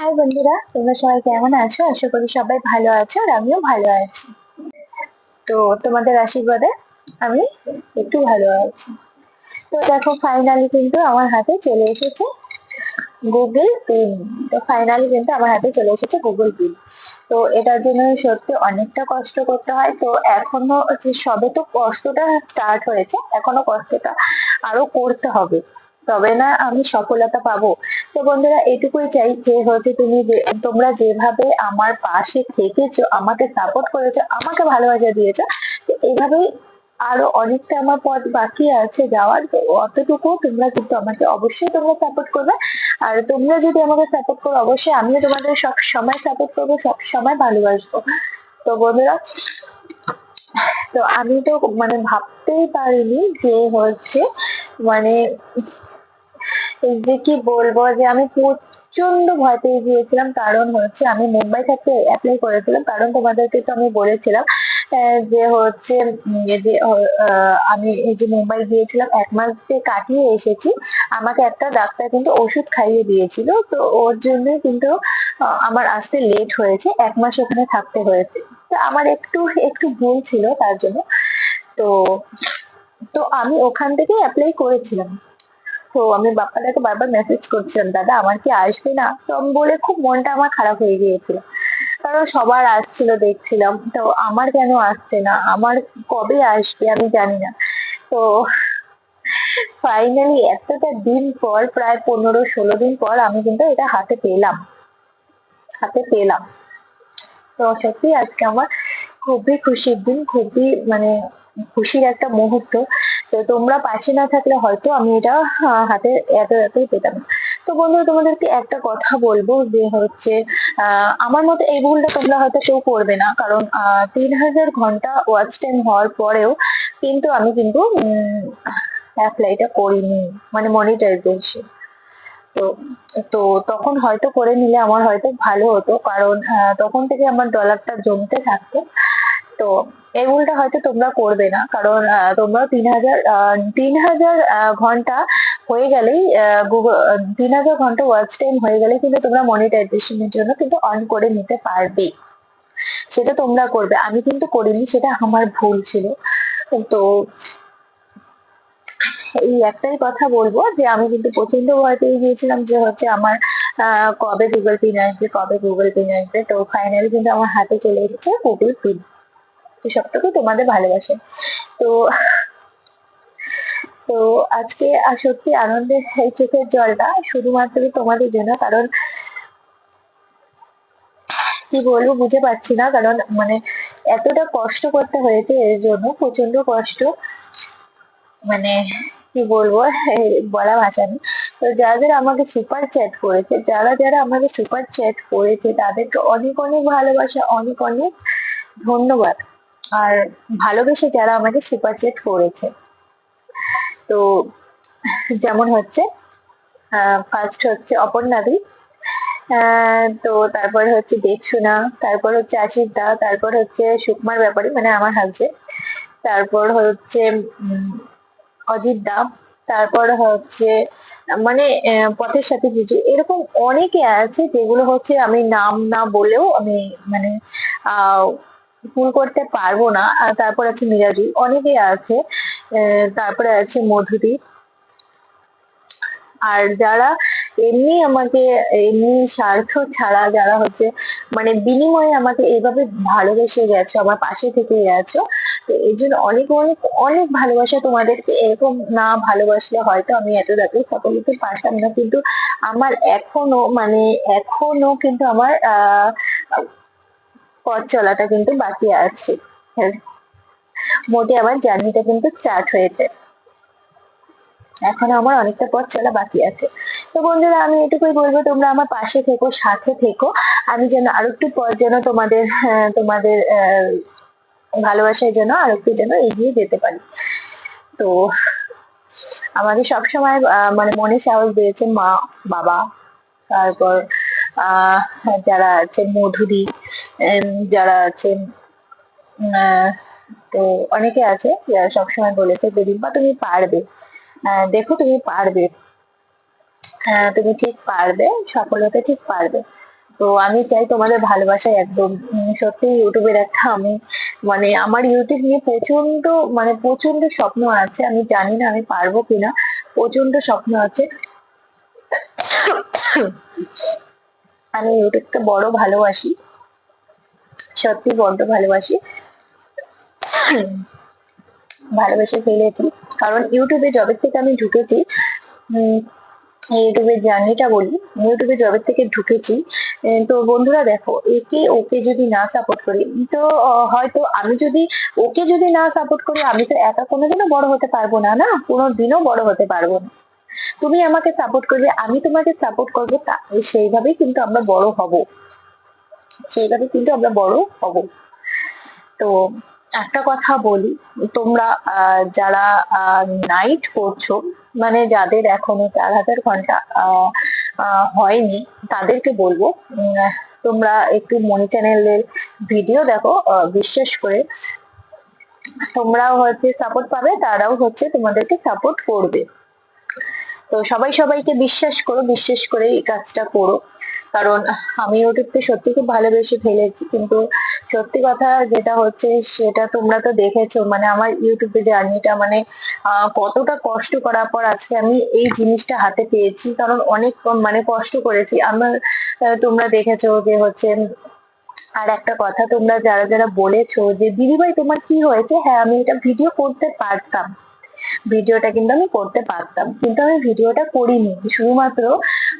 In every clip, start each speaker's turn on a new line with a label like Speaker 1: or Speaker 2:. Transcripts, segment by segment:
Speaker 1: High বন্ধুরা, তোমরা সবাই কেমন আছো? আশা করি সবাই ভালো আছো আর আমিও ভালো আছি। তো তোমাদের আশীর্বাদে আমি একটু ভালো আছি। তো দেখো ফাইনালি কিন্তু আমার হাতে চলে এসেছে গুগল পিন তো ফাইনালি কিন্তু আমার হাতে চলে এসেছে গুগল পিন তো এটার জন্য সত্যি অনেকটা কষ্ট করতে হয়। তো এখনও সবে তো কষ্টটা স্টার্ট হয়েছে, এখনও কষ্টটা আরও করতে হবে। তবে না, আমি সফলতা পাবো। তো বন্ধুরা, এটুকুই চাই যে হচ্ছে তুমি যে, তোমরা যেভাবে আমার পাশে থেকেছো, আমাকে সাপোর্ট করেছ, আমাকে ভালোবাসা দিয়েছ এইভাবেই আরও অনেকটা আমার পথ বাকি আছে যাওয়ার। অতটুকু তোমরা কিন্তু আমাকে অবশ্যই তোমরা সাপোর্ট করবে। আর তোমরা যদি আমাকে সাপোর্ট করো, অবশ্যই আমিও তোমাদের সব সময় সাপোর্ট করব, সব সময় ভালোবাসবো। তো বন্ধুরা, তো আমি তো মানে ভাবতেই পারিনি যে হচ্ছে মানে যে কি বলব যে আমি প্রচণ্ড ভয় পেয়ে গিয়েছিলাম। কারণ হচ্ছে আমি মুম্বাই থেকে অ্যাপ্লাই করেছিলাম। কারণ তোমাদেরকে তো আমি বলেছিলাম যে হচ্ছে যে আমি এই যে মুম্বাই গিয়েছিলাম, এক মাস যে কাটিয়ে এসেছি, আমাকে একটা ডাক্তার কিন্তু ওষুধ খাইয়ে দিয়েছিল। তো ওর জন্য কিন্তু আমার আসতে লেট হয়েছে, এক মাস ওখানে থাকতে হয়েছে। তো আমার একটু একটু ভুল ছিল তার জন্য। তো তো আমি ওখান থেকে অ্যাপ্লাই করেছিলাম। তো আমি বাপ্পাদাকে বারবার মেসেজ করছিলাম, দাদা, আমার কি আসবে না? তো আমি বলে, খুব মনটা আমার খারাপ হয়ে গিয়েছিল। কারণ সবার আসছিল, দেখছিলাম। তো আমার কেন আসছে না? আমার কবে আসবে? আমি জানি না। তো ফাইনালি এতটা দিন পর, প্রায় পনেরো, ষোলো দিন পর আমি কিন্তু এটা হাতে পেলাম। হাতে পেলাম। তো সত্যি আজকে আমার খুবই খুশির দিন, খুবই মানে খুশির একটা মুহূর্ত। তো তোমরা পাশে না থাকলে হয়তো আমি এটা হাতে এত এতই পেতাম। তো বন্ধু, তোমাদেরকে একটা কথা বলব যে হচ্ছে আমার মতো এই ভুলটা তোমরা হয়তো কেউ করবে না। কারণ তিন হাজার ঘণ্টা ওয়াচ টাইম হওয়ার পরেও কিন্তু আমি কিন্তু অ্যাপ্লাইটা করিনি মানে মনিটাইজেশন তো তো তখন হয়তো করে নিলে আমার হয়তো ভালো হতো। কারণ তখন থেকে আমার ডলারটা জমতে থাকতো। তো এই ভুলটা হয়তো তোমরা করবে না। কারণ তোমরা তিন হাজার তিন হাজার ঘণ্টা হয়ে গেলেই তিন হাজার ঘণ্টা ওয়াচ টাইম হয়ে গেলে কিন্তু তোমরা মনিটাইজেশনের জন্য কিন্তু অন করে নিতে পারবে। সেটা তোমরা করবে। আমি কিন্তু করিনি, সেটা আমার ভুল ছিল। তো এই একটাই কথা বলব যে আমি কিন্তু প্রচণ্ড ভয় পেয়ে গিয়েছিলাম যে হচ্ছে আমার কবে গুগল পিন আসবে কবে গুগল পিন আসবে তো ফাইনালি কিন্তু আমার হাতে চলে এসেছে গুগল পিন সবটুকু তোমাদের ভালোবাসে। তো তো আজকে সত্যি আনন্দের এই চোখের জলটা শুধুমাত্র তোমাদের জন্য, কারণ কি বলব বুঝে পাচ্ছি না, কারণ মানে এতটা কষ্ট করতে হয়েছে এর জন্য প্রচণ্ড কষ্ট। মানে কি বলব বলা ভাষা নেই। তো যাদের আমাকে সুপার চ্যাট করেছে, যারা যারা আমাকে সুপার চ্যাট করেছে, তাদেরকে অনেক অনেক ভালোবাসা, অনেক অনেক ধন্যবাদ। আর ভালোবেসে যারা আমাকে সুপার চ্যাট করেছে। তো যেমন হচ্ছে ফার্স্ট হচ্ছে অপর্ণাদি তো তারপর হচ্ছে দেবসোনা, তারপর হচ্ছে আশিস দা, তারপর হচ্ছে সুকুমার ব্যাপারী মানে আমার হাজবেন্ড তারপর হচ্ছে অজিত দা, তারপর হচ্ছে মানে পথের সাথে জিজু, এরকম অনেকে আছে যেগুলো হচ্ছে আমি নাম না বলেও আমি মানে আহ ভুল করতে পারব না। তারপর আছে মিরাজু। অনেকে আছে তারপরে আছে মধুদী আর যারা এমনি আমাকে, এমনি স্বার্থ ছাড়া যারা হচ্ছে মানে বিনিময়ে আমাকে এইভাবে ভালোবেসে গেছো, আমার পাশে থেকে গেছো, তো এই জন্য অনেক অনেক অনেক ভালোবাসা তোমাদেরকে। এরকম না ভালোবাসলে হয়তো আমি এত রাতে সফলতে পারতাম না, কিন্তু আমার এখনও মানে এখনও কিন্তু আমার, আহ পথ চলাটা কিন্তু বাকি আছে। হ্যাঁ। মোটে আমার জার্নিটা কিন্তু স্টার্ট হয়েছে। এখনও আমার অনেকটা পথ চলা বাকি আছে। তো বন্ধুরা আমি এটুকুই বলব তোমরা আমার পাশে থেকো সাথে থেকো। আমি যেন আরও একটু পথ যেন তোমাদের তোমাদের আহ, ভালোবাসায় যেন আরও একটু যেন এগিয়ে যেতে পারি। তো আমাকে সবসময় মানে মনে সাহস দিয়েছে মা বাবা তারপর যারা আছেন উম, যারা আছেন তো অনেকে আছে যারা সবসময় বলেছে যে রিম্পা তুমি পারবে। দেখো তুমি পারবে। তুমি ঠিক পারবে সফলতা ঠিক পারবে। তো আমি চাই তোমাদের ভালোবাসায় একদম সত্যি ইউটিউবের একটা আমি মানে আমার ইউটিউব নিয়ে প্রচণ্ড মানে প্রচণ্ড স্বপ্ন আছে। আমি জানি না আমি পারব কিনা। প্রচণ্ড স্বপ্ন আছে। আমি ইউটিউবকে বড় ভালোবাসি। সত্যি বড্ড ভালোবাসি। ভালোবেসে ফেলেছি। কারণ ইউটিউবে জবের থেকে আমি ঢুকেছি ইউটিউবের জার্নিটা বলি, ইউটিউবে জবের থেকে ঢুকেছি তো বন্ধুরা দেখো, একে ওকে যদি না সাপোর্ট করি, তো হয়তো আমি যদি ওকে যদি না সাপোর্ট করি, আমি তো একা কোনোদিনও বড় হতে পারব না না? কোনোদিনও বড় হতে পারব না। তুমি আমাকে সাপোর্ট করবে, আমি তোমাকে সাপোর্ট করব সেইভাবেই কিন্তু আমরা বড় হব। সেইভাবে কিন্তু আমরা বড় হব। তো একটা কথা বলি, তোমরা যারা নাইট করছ মানে যাদের এখনও চার হাজার ঘণ্টা হয়নি, তাদেরকে বলব তোমরা একটু মনি চ্যানেলের ভিডিও দেখো বিশ্বাস করে। তোমরাও হচ্ছে সাপোর্ট পাবে, তারাও হচ্ছে তোমাদেরকে সাপোর্ট করবে। তো সবাই সবাইকে বিশ্বাস করো, বিশ্বাস করে এই কাজটা করো। কারণ আমি ইউটিউবকে সত্যি খুব ভালোবেসে ফেলেছি, কিন্তু সত্যি কথা যেটা হচ্ছে সেটা তোমরা তো দেখেছ। মানে আমার ইউটিউবে জার্নিটা মানে কতটা কষ্ট করার পর আজকে আমি এই জিনিসটা হাতে পেয়েছি। কারণ অনেক মানে কষ্ট করেছি। আমার তোমরা দেখেছ যে হচ্ছে, আর একটা কথা তোমরা যারা যারা বলেছ যে দিদিভাই তোমার কি হয়েছে? হ্যাঁ আমি এটা ভিডিও করতে পারতাম। ভিডিওটা কিন্তু আমি করতে পারতাম। কিন্তু আমি ভিডিওটা করিনি। শুধুমাত্র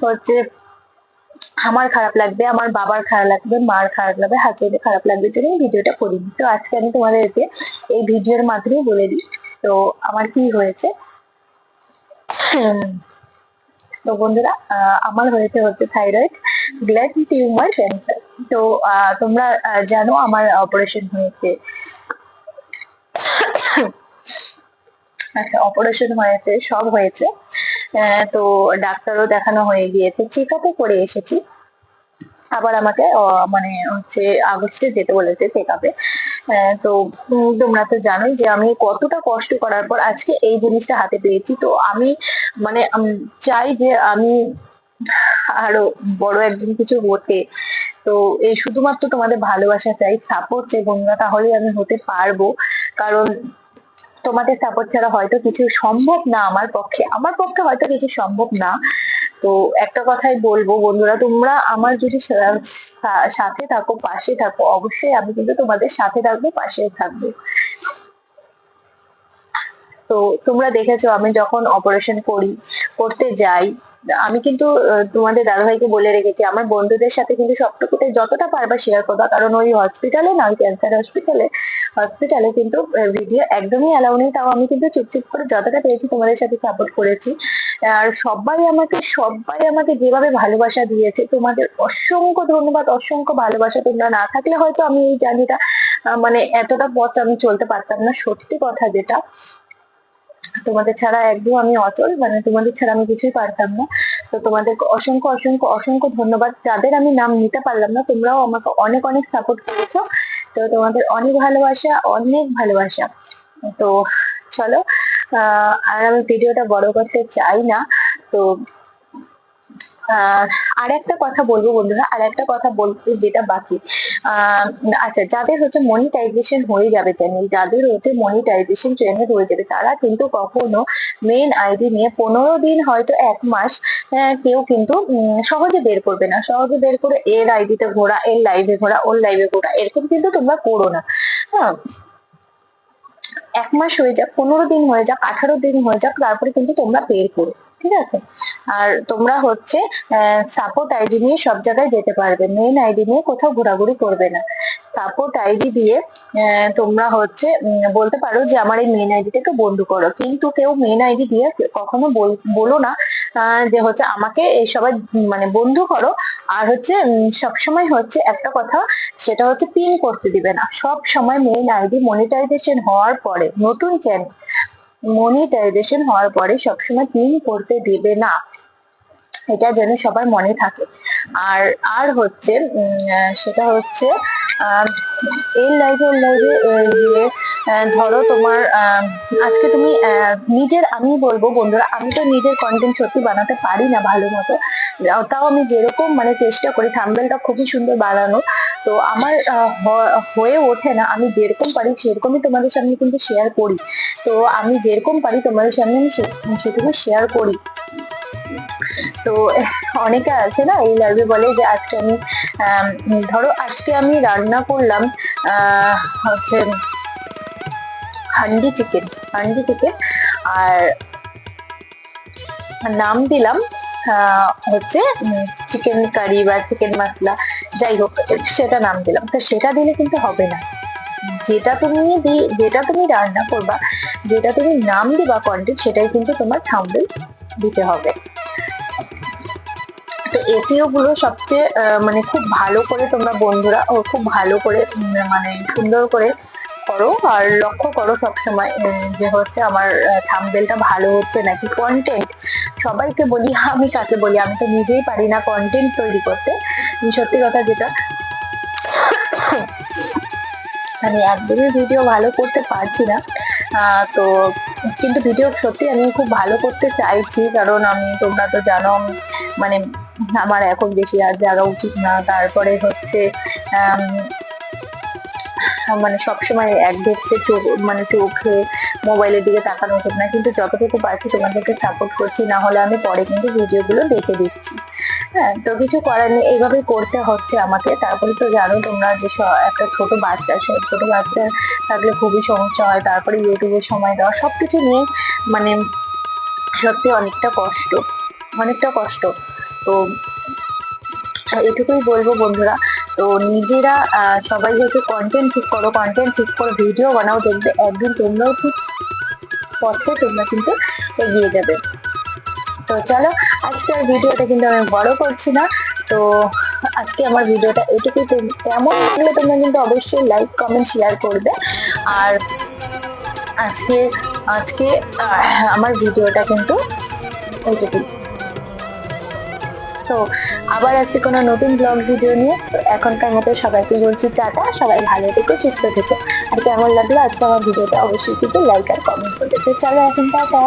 Speaker 1: হচ্ছে আমার খারাপ লাগবে, আমার বাবার খারাপ লাগবে, মার খারাপ লাগবে, হাজবেন্ডের খারাপ লাগবে জন্য ভিডিওটা করিনি। তো আজকে আমি তোমাদেরকে এই ভিডিওর মাধ্যমে বলে দিই। তো আমার কি হয়েছে? তো বন্ধুরা আমার হয়েছে হচ্ছে থাইরয়েড গ্ল্যান্ড টিউমার ক্যান্সার। তো তোমরা জানো আমার অপারেশন হয়েছে আচ্ছা অপারেশন হয়েছে, সব হয়েছে। তো ডাক্তারও দেখানো হয়ে গিয়েছে। চেক করে এসেছি। আবার আমাকে মানে হচ্ছে আগস্টে যেতে বলেছে চেক আপে তো তোমরা তো জানোই যে আমি কতটা কষ্ট করার পর আজকে এই জিনিসটা হাতে পেয়েছি। তো আমি মানে চাই যে আমি আরও বড় একজন কিছু হতে। তো এই শুধুমাত্র তোমাদের ভালোবাসা চাই সাপোর্ট চাই বন্ধুরা তাহলে আমি হতে পারব। কারণ তোমাদের সাপোর্ট ছাড়া হয়তো কিছু সম্ভব না আমার পক্ষে। আমার পক্ষে হয়তো কিছু সম্ভব না। তো একটা কথাই বলব বন্ধুরা, তোমরা আমার যদি সাথে থাকো, পাশে থাকো, অবশ্যই আমি কিন্তু তোমাদের সাথে থাকব, পাশে থাকব। তো তোমরা দেখেছ আমি যখন অপারেশন করি, করতে যাই আমি কিন্তু তোমাদের দাদাভাইকে বলে রেখেছি, আমার বন্ধুদের সাথে কিন্তু সবটুকুতে যতটা পারবা শেয়ার করবা, কারণ ওই হসপিটালে না, ওই ক্যান্সার হসপিটালে হসপিটালে কিন্তু ভিডিও একদমই অ্যালাউ নেই, তাও আমি কিন্তু চুপ চুপ করে যতটা পেরেছি তোমাদের সাথে সাপোর্ট করেছি। আর সবাই আমাকে সবাই আমাকে যেভাবে ভালোবাসা দিয়েছে, তোমাদের অসংখ্য ধন্যবাদ, অসংখ্য ভালোবাসা, তোমরা না থাকলে হয়তো আমি এই জার্নিটা মানে এতটা পথ আমি চলতে পারতাম না, সত্যি কথা যেটা। তোমাদের ছাড়া একদম আমি অচল মানে তোমাদের ছাড়া আমি কিছুই পারতাম না। তো তোমাদের অসংখ্য অসংখ্য অসংখ্য ধন্যবাদ। যাদের আমি নাম নিতে পারলাম না, তোমরাও আমাকে অনেক অনেক সাপোর্ট করেছ। তো তোমাদের অনেক ভালোবাসা অনেক ভালোবাসা। তো চলো আর আমি ভিডিওটা বড় করতে চাই না। তো আর একটা কথা বলব বন্ধুরা আর একটা কথা বলব যেটা বাকি। আচ্ছা যাদের হচ্ছে মনিটাইজেশন হয়ে যাবে চ্যানেল যাদের হচ্ছে মনিটাইজেশন চ্যানেল হয়ে যাবে, তারা কিন্তু কখনো মেন আইডি নিয়ে পনেরো দিন হয়তো এক মাস কেউ কিন্তু সহজে বের করবে না। সহজে বের করে এর আইডিতে ঘোরা, এর লাইভে ঘোরা, ওর লাইভে ঘোরা, এরকম কিন্তু তোমরা করো না। হ্যাঁ? এক মাস হয়ে যাক, পনেরো দিন হয়ে যাক, আঠারো দিন হয়ে যাক, তারপরে কিন্তু তোমরা বের করো। ঠিক আছে? আর তোমরা হচ্ছে সাপোর্ট আইডি নিয়ে সব জায়গায় যেতে পারবে। মেন আইডি নিয়ে কোথাও ঘোরাঘুরি করবে না। সাপোর্ট আইডি দিয়ে তোমরা হচ্ছে বলতে পারো যে আমার এই মেন আইডিটাকে বন্ধ করো। কিন্তু কেউ মেন আইডি দিয়ে কখনো বল- না যে হচ্ছে আমাকে এই সবাই মানে বন্ধু করো। আর হচ্ছে সবসময় হচ্ছে একটা কথা, সেটা হচ্ছে পিন করতে দিবে না। সব সময় মেইন আইডি মনিটাইজেশন হওয়ার পরে নতুন চ্যানেল মনিটাইজেশন হওয়ার পরে সবসময় পিন করতে দেবে না। এটা যেন সবার মনে থাকে। আর আর হচ্ছে সেটা হচ্ছে এই লাইভে ওর লাইভে গিয়ে ধরো তোমার আজকে তুমি নিজের আমি বলব বন্ধুরা, আমি তো নিজের কন্টেন্ট সত্যি বানাতে পারি না ভালো মতো। তাও আমি যেরকম মানে চেষ্টা করি থাম্বেলটা খুবই সুন্দর বানানো। তো আমার হয়ে ওঠে না, আমি যেরকম পারি সেরকমই তোমাদের সামনে কিন্তু শেয়ার করি। তো আমি যেরকম পারি তোমাদের সামনে আমি সেটুকু শেয়ার করি। তো অনেকে আছে না, এই লাইভে বলে যে আজকে আমি ধরো আজকে আমি রান্না করলাম হচ্ছে হান্ডি চিকেন হান্ডি চিকেন, আর নাম দিলাম হচ্ছে চিকেন কারি বা চিকেন মশলা, যাই হোক, সেটা নাম দিলাম। তো সেটা দিলে কিন্তু হবে না। যেটা তুমি দি- যেটা তুমি রান্না করবা, যেটা তুমি নাম দিবা কন্টেন্ট সেটাই কিন্তু তোমার থাম্বনেল দিতে হবে। তো এটিও গুলো সবচেয়ে মানে খুব ভালো করে তোমরা বন্ধুরা ও খুব ভালো করে মানে সুন্দর করে করো আর লক্ষ্য করো সবসময় যে হচ্ছে আমার থাম্বেলটা ভালো হচ্ছে নাকি কন্টেন্ট সবাইকে বলি, আমি কাকে বলি, আমি তো নিজেই পারি না কন্টেন্ট তৈরি করতে। সত্যি কথা যেটা, আমি একদমই ভিডিও ভালো করতে পারছি না। তো কিন্তু ভিডিও সত্যি আমি খুব ভালো করতে চাইছি, কারণ আমি, তোমরা তো জানো, আমি মানে আমার এখন বেশি আর জাগা উচিত না। তারপরে হচ্ছে মানে সবসময় এক দেখছে চোখ মানে চোখে মোবাইলের দিকে তাকানো উচিত না। কিন্তু যতটুকু পারছি তোমাদেরকে সাপোর্ট করছি, না হলে আমি পরে কিন্তু ভিডিওগুলো দেখে দিচ্ছি। হ্যাঁ তো কিছু করার নেই, এইভাবেই করতে হচ্ছে আমাকে। তারপরে তো জানো তোমরা যে একটা ছোট বাচ্চা ছোট বাচ্চা থাকলে খুবই সমস্যা হয়। তারপরে ইউটিউবের সময় দেওয়া, সবকিছু নিয়ে মানে সত্যি অনেকটা কষ্ট অনেকটা কষ্ট। তো এটুকুই বলব বন্ধুরা। তো নিজেরা সবাই হচ্ছে কন্টেন্ট ঠিক করো কন্টেন্ট ঠিক করো ভিডিও বানাও, দেখবে একদিন তোমরাও ঠিক পথে তোমরা কিন্তু এগিয়ে যাবে। তো চলো আজকে আর ভিডিওটা কিন্তু আমি বড় করছি না। তো আজকে আমার ভিডিওটা এটুকুই। কেমন লাগলে তোমরা কিন্তু অবশ্যই লাইক কমেন্ট শেয়ার করবে। আর আজকে আজকে আমার ভিডিওটা কিন্তু এইটুকুই তো আবার আছে কোনো নতুন ব্লগ ভিডিও নিয়ে। এখনকার মতো সবাইকে বলছি টাটা, সবাই ভালো থেকো, সুস্থ থেকো। আর কেমন লাগল আজকে আমার ভিডিওটা অবশ্যই কিন্তু লাইক আর কমেন্ট করে তো চলো এখন টাটা।